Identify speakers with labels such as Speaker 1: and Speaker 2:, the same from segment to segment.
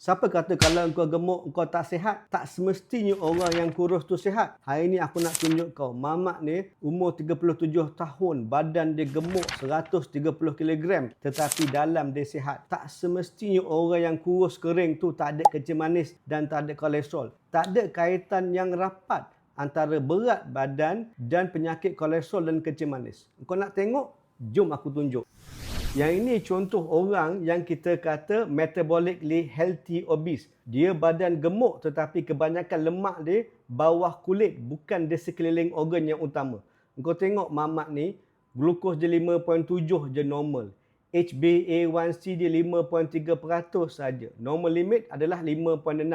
Speaker 1: Siapa kata kalau engkau gemuk, engkau tak sihat? Tak semestinya orang yang kurus tu sihat. Hari ni aku nak tunjuk kau. Mamat ni umur 37 tahun. Badan dia gemuk 130 kg. Tetapi dalam dia sihat. Tak semestinya orang yang kurus kering tu tak ada kencing manis dan tak ada kolesterol. Tak ada kaitan yang rapat antara berat badan dan penyakit kolesterol dan kencing manis. Kau nak tengok? Jom aku tunjuk. Yang ini contoh orang yang kita kata metabolically healthy obese. Dia badan gemuk tetapi kebanyakan lemak dia bawah kulit bukan di sekeliling organ yang utama. Kau tengok mamat ni, glukos dia 5.7 je normal. HbA1c dia 5.3% saja. Normal limit adalah 5.6.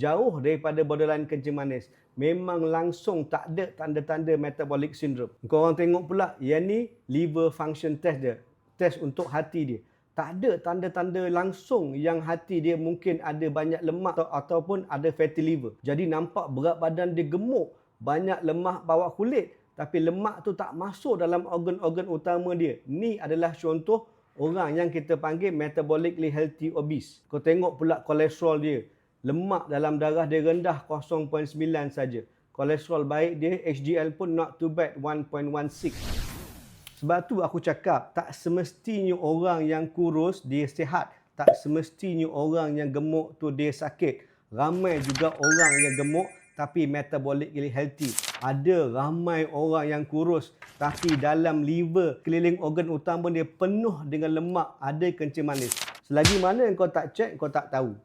Speaker 1: Jauh daripada borderline kencing manis. Memang langsung tak ada tanda-tanda metabolic syndrome. Kau orang tengok pula, yang ni liver function test dia test untuk hati dia. Tak ada tanda-tanda langsung yang hati dia mungkin ada banyak lemak atau, ataupun ada fatty liver. Jadi nampak berat badan dia gemuk, banyak lemak bawah kulit. Tapi lemak tu tak masuk dalam organ-organ utama dia. Ni adalah contoh orang yang kita panggil metabolically healthy obese. Kau tengok pula kolesterol dia. Lemak dalam darah dia rendah 0.9 saja. Kolesterol baik dia, HDL pun not too bad, 1.16. Sebab tu aku cakap tak semestinya orang yang kurus dia sihat. Tak semestinya orang yang gemuk tu dia sakit. Ramai juga orang yang gemuk tapi metabolically healthy. Ada ramai orang yang kurus tapi dalam liver keliling organ utama dia penuh dengan lemak, ada kencing manis. Selagi mana kau tak check, kau tak tahu.